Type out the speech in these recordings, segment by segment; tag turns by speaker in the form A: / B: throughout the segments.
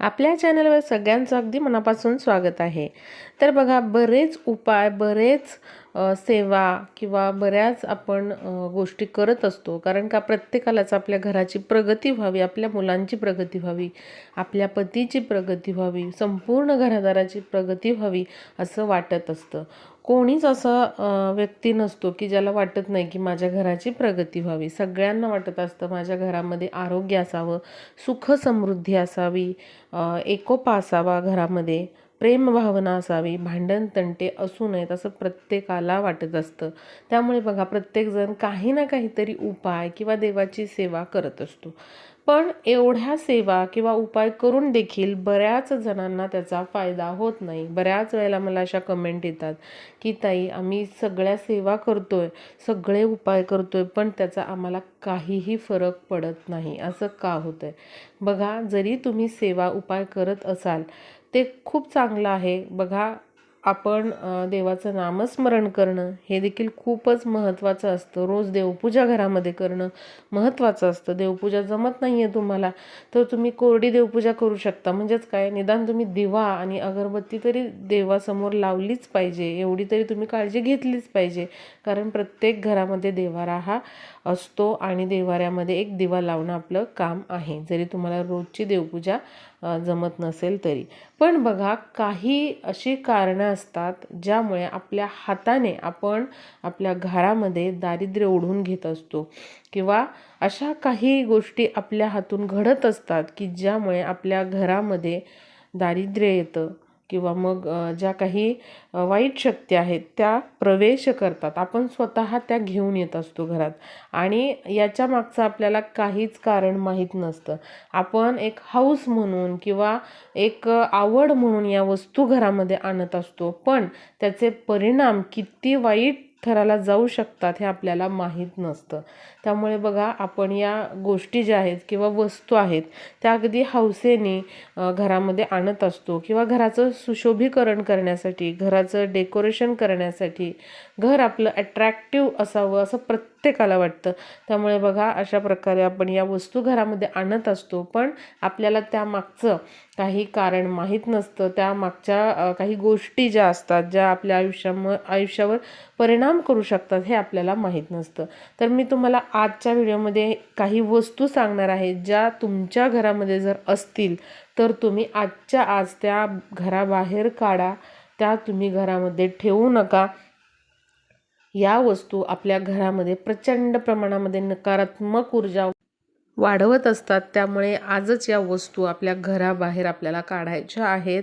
A: आपल्या चॅनलवर सगळ्यांचं अगदी मनापासून स्वागत आहे. तर बघा बरेच उपाय बरेच सेवा किंवा बऱ्याच आपण गोष्टी करत असतो. कारण का प्रत्येकालाच आपल्या घराची प्रगती व्हावी आपल्या मुलांची प्रगती व्हावी आपल्या पतीची प्रगती व्हावी संपूर्ण घरादाराची प्रगती व्हावी असं वाटत असतं. कोणीच असं व्यक्ती नसतो की ज्याला वाटत नाही की माझ्या घराची प्रगती व्हावी. सगळ्यांना वाटत असतं माझ्या घरामध्ये आरोग्य असावं सुख समृद्धी असावी एकोपा असावा घरामध्ये. प्रेमभावना असावी भांडण तंटे असू नयेत असं प्रत्येकाला वाटत असतं. त्यामुळे बघा प्रत्येकजण काही ना काहीतरी उपाय किंवा देवाची सेवा करत असतो. पण एवढ्या सेवा किंवा उपाय करून देखील बऱ्याच जणांना त्याचा फायदा होत नाही. बऱ्याच वेळेला मला अशा कमेंट येतात की ताई आम्ही सगळ्या सेवा करतो आहे सगळे उपाय करतो आहे पण त्याचा आम्हाला काहीही फरक पडत नाही. असं का होतंय? बघा जरी तुम्ही सेवा उपाय करत असाल ते खूप चांगलं आहे. बघा आपण देवाचं नामस्मरण करणं हे देखील खूपच महत्त्वाचं असतं. रोज देवपूजा घरामध्ये करणं महत्त्वाचं असतं. देवपूजा जमत नाही आहे तुम्हाला तर तुम्ही कोरडी देवपूजा करू शकता. म्हणजेच काय? निदान तुम्ही दिवा आणि अगरबत्ती तरी देवासमोर लावलीच पाहिजे. एवढी तरी तुम्ही काळजी घेतलीच पाहिजे. कारण प्रत्येक घरामध्ये देवारा हा असतो आणि देवाऱ्यामध्ये एक दिवा लावणं आपलं काम आहे. जरी तुम्हाला रोजची देवपूजा जमत नसेल तरी. पण बघा काही अशी कारणं असतात ज्यामुळे आपल्या हाताने आपण आपल्या घरामध्ये दारिद्र्य ओढून घेत असतो. किंवा अशा काही गोष्टी आपल्या हातून घडत असतात की ज्यामुळे आपल्या घरामध्ये दारिद्र्य येतं. किंवा मग ज्या काही वाईट शक्ती आहेत त्या प्रवेश करतात. आपण स्वतः त्या घेऊन येत असतो घरात. आणि याच्या मागचं आपल्याला काहीच कारण माहीत नसतं. आपण एक हाऊस म्हणून किंवा एक आवड म्हणून या वस्तू घरामध्ये आणत असतो. पण त्याचे परिणाम किती वाईट थराला जाऊ शकतात हे आपल्याला माहीत नसतं. त्यामुळे बघा आपण या गोष्टी ज्या आहेत किंवा वस्तू आहेत त्या अगदी हौसेने घरामध्ये आणत असतो. किंवा घराचं सुशोभीकरण करण्यासाठी घराचं डेकोरेशन करण्यासाठी घर आपलं अट्रॅक्टिव्ह असावं असं प्रत्येकाला वाटतं. त्यामुळे बघा अशा प्रकारे आपण या वस्तू घरामध्ये आणत असतो पण आपल्याला त्यामागचं काही कारण माहीत नसतं. त्या मागच्या काही गोष्टी ज्या असतात ज्या आपल्या आयुष्याम आयुष्यावर परिणाम करू शकतात हे आपल्याला माहीत नसतं. तर मी तुम्हाला आजच्या व्हिडिओमध्ये काही वस्तू सांगणार आहे ज्या तुमच्या घरामध्ये जर असतील तर तुम्ही आजच्या आज त्या घराबाहेर काढा. त्या तुम्ही घरामध्ये ठेवू नका. या वस्तू आपल्या घरामध्ये प्रचंड प्रमाणामध्ये नकारात्मक ऊर्जा वाढवत असतात. त्यामुळे आजच या वस्तू आपल्या घराबाहेर आपल्याला काढायच्या आहेत.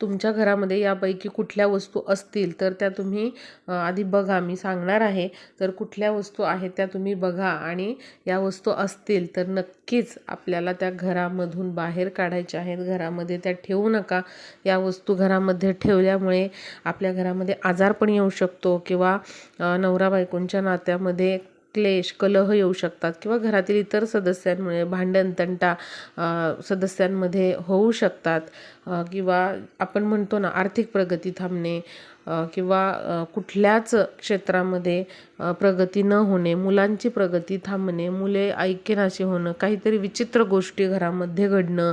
A: तुमच्या घरामध्ये यापैकी कुठल्या वस्तू असतील तर त्या तुम्ही आधी बघा. मी सांगणार आहे तर कुठल्या वस्तू आहेत त्या तुम्ही बघा. आणि या वस्तू असतील तर नक्कीच आपल्याला त्या घरामधून बाहेर काढायच्या आहेत. घरामध्ये त्या ठेवू नका. या वस्तू घरामध्ये ठेवल्यामुळे आपल्या घरामध्ये आजार पण येऊ शकतो किंवा नवरा बायकोंच्या नात्यामध्ये क्लेश कलह येऊ शकतात किंवा घरातील इतर सदस्यांमुळे भांडण तंटा सदस्यांमध्ये होऊ शकतात. किंवा आपण म्हणतो ना आर्थिक प्रगती थांबणे किंवा कुठल्याच क्षेत्रामध्ये प्रगती न होणे मुलांची प्रगती थांबणे मुले ऐकेनाशी होणं काहीतरी विचित्र गोष्टी घरामध्ये घडणं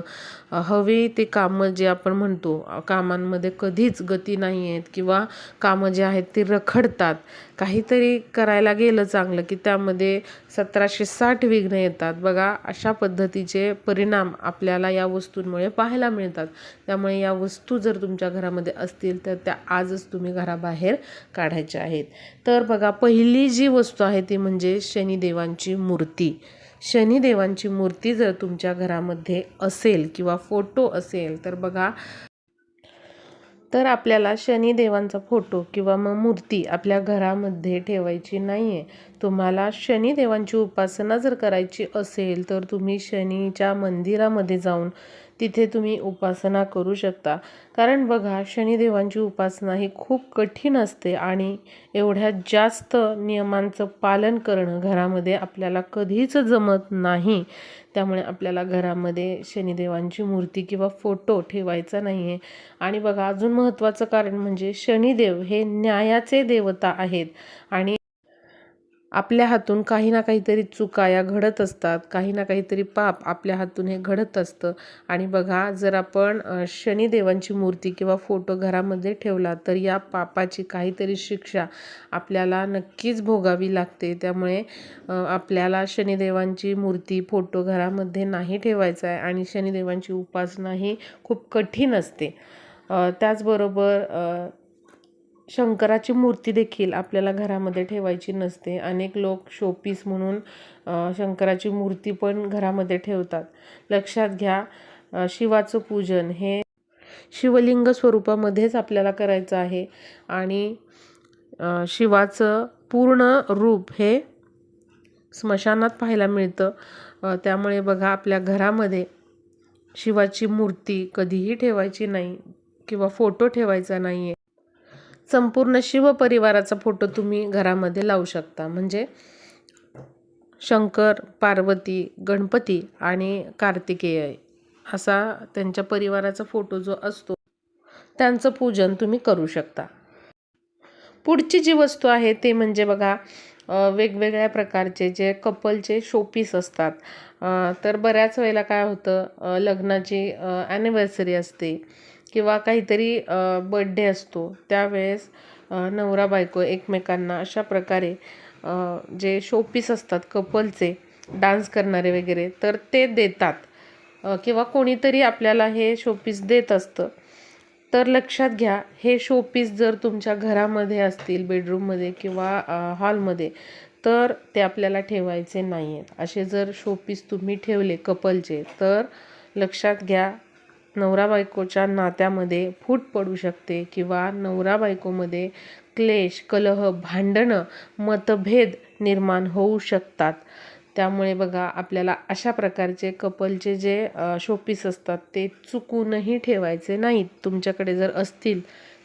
A: हवे ते कामं जे आपण म्हणतो कामांमध्ये कधीच गती नाही आहेत किंवा कामं जे आहेत ती रखडतात. काहीतरी करायला गेलं चांगलं की त्यामध्ये सतराशे साठ विघ्न येतात. बघा अशा पद्धतीचे परिणाम आपल्याला या वस्तूंमुळे पाहायला मिळतात. त्यामुळे या वस्तू जर तुमच्या घरामध्ये असतील तर त्या आजच तुम्ही घराबाहेर काढायच्या आहेत. तर बघा पहिली जी वस्तू आहे ती म्हणजे शनिदेवांची मूर्ती. शनिदेवांची मूर्ती जर तुमच्या घरामध्ये असेल किंवा फोटो असेल तर बघा तर आपल्याला शनिदेवांचा फोटो किंवा मग मूर्ती आपल्या घरामध्ये ठेवायची नाही आहे तुम्हाला शनिदेवांची उपासना जर करायची असेल तर तुम्ही शनीच्या मंदिरामध्ये जाऊन तिथे तुम्ही उपासना करू शकता. कारण बघा शनिदेवांची उपासना ही खूप कठीण असते आणि एवढ्या जास्त नियमांचं पालन करणं घरामध्ये आपल्याला कधीच जमत नाही. त्यामुळे आपल्याला घरामध्ये शनिदेवांची मूर्ती किंवा फोटो ठेवायचा नाही आहे आणि बघा अजून महत्त्वाचं कारण म्हणजे शनिदेव हे न्यायाचे देवता आहेत. आणि आपल्या हातून काही ना काहीतरी चुका या घडत असतात. काही ना काहीतरी पाप आपल्या हातून हे घडत असतं. आणि बघा जर आपण शनिदेवांची मूर्ती किंवा फोटो घरामध्ये ठेवला तर या पापाची काहीतरी शिक्षा आपल्याला नक्कीच भोगावी लागते. त्यामुळे आपल्याला शनिदेवांची मूर्ती फोटो घरामध्ये नाही ठेवायचा आहे आणि शनिदेवांची उपासना ही खूप कठीण असते. त्याचबरोबर शंकराची मूर्ती देखील आपल्याला घरामध्ये ठेवायची नसते. अनेक लोक शोपीस म्हणून शंकराची मूर्ती पण घरामध्ये ठेवतात. लक्षात घ्या शिवाचं पूजन हे शिवलिंग स्वरूपामध्येच आपल्याला करायचं आहे. आणि शिवाचं पूर्ण रूप हे स्मशानात पाहायला मिळतं. त्यामुळे बघा आपल्या घरामध्ये शिवाची मूर्ती कधीही ठेवायची नाही किंवा फोटो ठेवायचा नाही आहे संपूर्ण शिवपरिवाराचा फोटो तुम्ही घरामध्ये लावू शकता. म्हणजे शंकर पार्वती गणपती आणि कार्तिकेय असा त्यांच्या परिवाराचा फोटो जो असतो त्यांचं पूजन तुम्ही करू शकता. पुढची जी वस्तू आहे ते म्हणजे बघा वेगवेगळ्या प्रकारचे जे कपलचे शोपीस असतात. तर बऱ्याच वेळेला काय होतं लग्नाची ॲनिव्हर्सरी असते. किंवा काहीतरी बड्डे असतो त्यावेळेस नवरा बायको एकमेकांना अशा प्रकारे जे शोपीस असतात कपलचे डान्स करणारे वगैरे तर ते देतात. किंवा कोणीतरी आपल्याला हे शोपीस देत असतं. तर लक्षात घ्या हे शोपीस जर तुमच्या घरामध्ये असतील बेडरूममध्ये किंवा हॉलमध्ये तर ते आपल्याला ठेवायचे नाही आहेत असे जर शोपीस तुम्ही ठेवले कपलचे तर लक्षात घ्या नवरा बायकोच्या नात्यामध्ये फूट पडू शकते किंवा नवरा बायकोमध्ये क्लेश कलह भांडणं मतभेद निर्माण होऊ शकतात. त्यामुळे बघा आपल्याला अशा प्रकारचे कपलचे जे शोपीस असतात ते चुकूनही ठेवायचे नाहीत. तुमच्याकडे जर असतील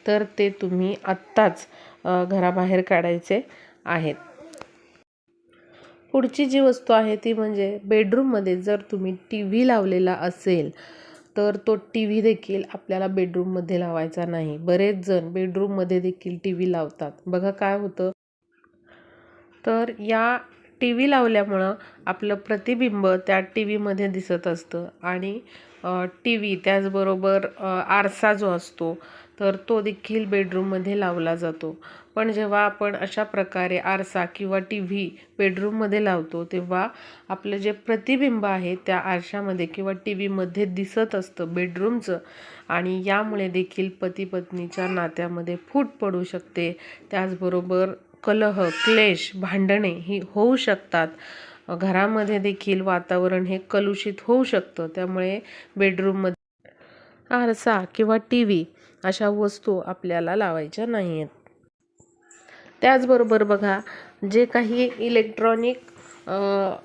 A: तर ते तुम्ही आत्ताच घराबाहेर काढायचे आहेत. पुढची जी वस्तू आहे ती म्हणजे बेडरूममध्ये जर तुम्ही टी व्ही लावलेला असेल तर तो टी व्ही देखील आपल्याला बेडरूममध्ये लावायचा नाही. बरेच जण बेडरूममध्ये देखील टी व्ही लावतात. बघा काय होतं. तर या टी व्ही लावल्यामुळं आपलं प्रतिबिंब त्या टी व्हीमध्ये दिसत असतं. आणि टी व्ही त्याचबरोबर आरसा जो असतो तर तो देखील बेडरूममध्ये लावला जातो. पण जेव्हा आपण अशा प्रकारे आरसा किंवा टी व्ही बेडरूममध्ये लावतो तेव्हा आपलं जे प्रतिबिंब आहे त्या आरशामध्ये किंवा टी व्हीमध्ये दिसत असतं बेडरूमचं आणि यामुळे देखील पती पत्नीच्या नात्यामध्ये फूट पडू शकते. त्याचबरोबर कलह क्लेश भांडणे ही होऊ शकतात. घरामध्ये देखील वातावरण हे कलुषित होऊ शकतं. त्यामुळे बेडरूममध्ये आरसा किंवा टी व्ही अशा वस्तू आपल्याला लावायच्या नाही आहेत त्याचबरोबर बघा जे काही इलेक्ट्रॉनिक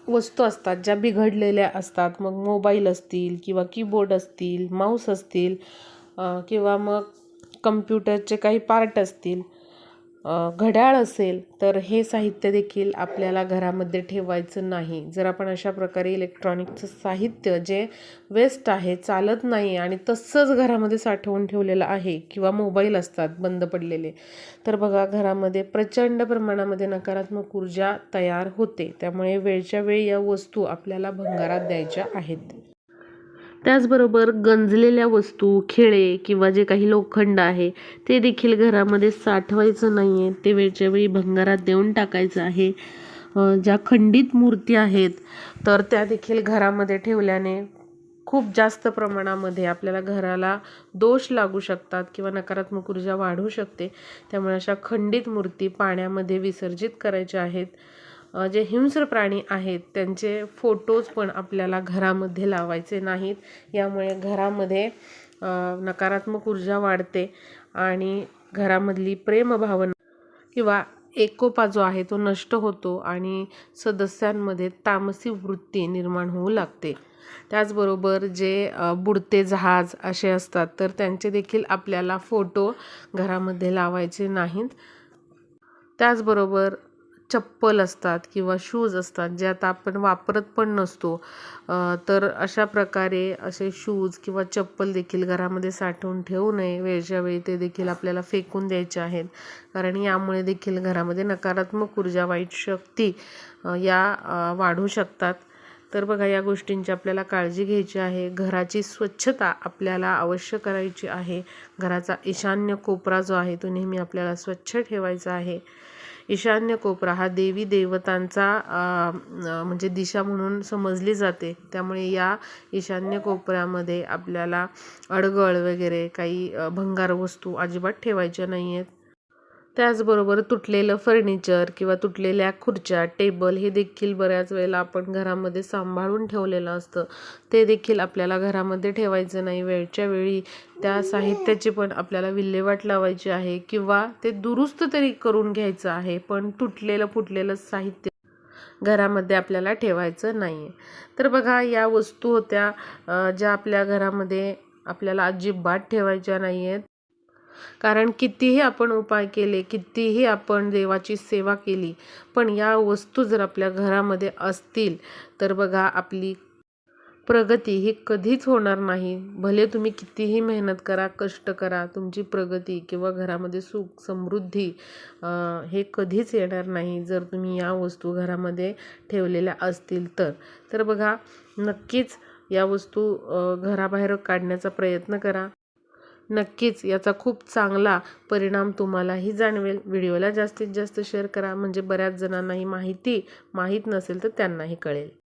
A: वस्तू असतात ज्या बिघडलेल्या असतात मग मोबाईल असतील किंवा कीबोर्ड असतील माऊस असतील किंवा मग कम्प्युटरचे काही पार्ट असतील घड्याळ असेल तर हे साहित्य देखील आपल्याला घरामध्ये ठेवायचं नाही. जर आपण अशा प्रकारे इलेक्ट्रॉनिकचं साहित्य जे वेस्ट आहे चालत नाही आणि तसंच घरामध्ये साठवून ठेवलेलं आहे किंवा मोबाईल असतात बंद पडलेले तर बघा घरामध्ये प्रचंड प्रमाणामध्ये नकारात्मक ऊर्जा तयार होते. त्यामुळे वेळच्या वेळी या वस्तू आपल्याला भंगारात द्यायच्या आहेत. त्याचबरोबर गंजलेल्या वस्तू खिळे किंवा जे काही लोखंड आहे ते देखील घरामध्ये साठवायचं नाही आहे ते वेळच्या वेळी भंगारात देऊन टाकायचं आहे. ज्या खंडित मूर्ती आहेत तर त्या देखील घरामध्ये ठेवल्याने खूप जास्त प्रमाणामध्ये आपल्याला घराला दोष लागू शकतात किंवा नकारात्मक ऊर्जा वाढू शकते. त्यामुळे अशा खंडित मूर्ती पाण्यामध्ये विसर्जित करायच्या आहेत. जे हिंस्र प्राणी आहेत त्यांचे फोटोज पण आपल्याला घरामध्ये लावायचे नाहीत. यामुळे घरामध्ये नकारात्मक ऊर्जा वाढते आणि घरामधली प्रेमभावना किंवा एकोपा जो आहे तो नष्ट होतो आणि सदस्यांमध्ये तामसी वृत्ती निर्माण होऊ लागते. त्याचबरोबर जे बुडते जहाज असे असतात तर त्यांचे देखील आपल्याला फोटो घरामध्ये लावायचे नाहीत. त्याचबरोबर चप्पल असतात किंवा शूज असतात जे आता आपण वापरत पण नसतो. तर अशा प्रकारे असे शूज किंवा चप्पल देखील घरामध्ये साठवून ठेवू नये. वेळच्या वेळी ते देखील आपल्याला फेकून द्यायचे आहेत. कारण यामुळे देखील घरामध्ये नकारात्मक ऊर्जा वाईट शक्ती या वाढू शकतात. तर बघा या गोष्टींची आपल्याला काळजी घ्यायची आहे. घराची स्वच्छता आपल्याला अवश्य करायची आहे. घराचा ईशान्य कोपरा जो आहे तो नेहमी आपल्याला स्वच्छ ठेवायचा आहे. ईशान्य कोपरा हा देवी देवतांचा म्हणजे दिशा म्हणून समजली जाते. त्यामुळे या ईशान्य कोपऱ्यामध्ये आपल्याला अडगळ वगैरे काही भंगार वस्तू अजिबात ठेवायच्या नाही आहेत त्याचबरोबर तुटलेलं फर्निचर किंवा तुटलेल्या खुर्च्या टेबल हे देखील बऱ्याच वेळेला आपण घरामध्ये सांभाळून ठेवलेलं असतं. ते देखील आपल्याला घरामध्ये ठेवायचं नाही. वेळच्या वेळी त्या साहित्याची पण आपल्याला विल्हेवाट लावायची आहे किंवा ते दुरुस्त तरी करून घ्यायचं आहे पण तुटलेलं फुटलेलं साहित्य घरामध्ये आपल्याला ठेवायचं नाही आहे तर बघा या वस्तू होत्या ज्या आपल्या घरामध्ये आपल्याला अजिबात ठेवायच्या नाही आहेत कारण कितीही आपण उपाय केले कितीही आपण देवाची सेवा केली पण या वस्तू जर आपल्या घरामध्ये असतील तर बघा आपली प्रगती ही कधीच होणार नाही. भले तुम्ही कितीही मेहनत करा कष्ट करा तुमची प्रगती किंवा घरामध्ये सुख समृद्धी हे कधीच येणार नाही. जर तुम्ही या वस्तू घरामध्ये ठेवलेल्या असतील तर. तर बघा नक्कीच या वस्तू घराबाहेर काढण्याचा प्रयत्न करा. नक्कीच याचा खूप चांगला परिणाम तुम्हालाही जाणवेल. व्हिडिओला जास्तीत जास्त शेअर करा. म्हणजे बऱ्याच जणांना ही माहिती माहीत नसेल तर त्यांनाही कळेल.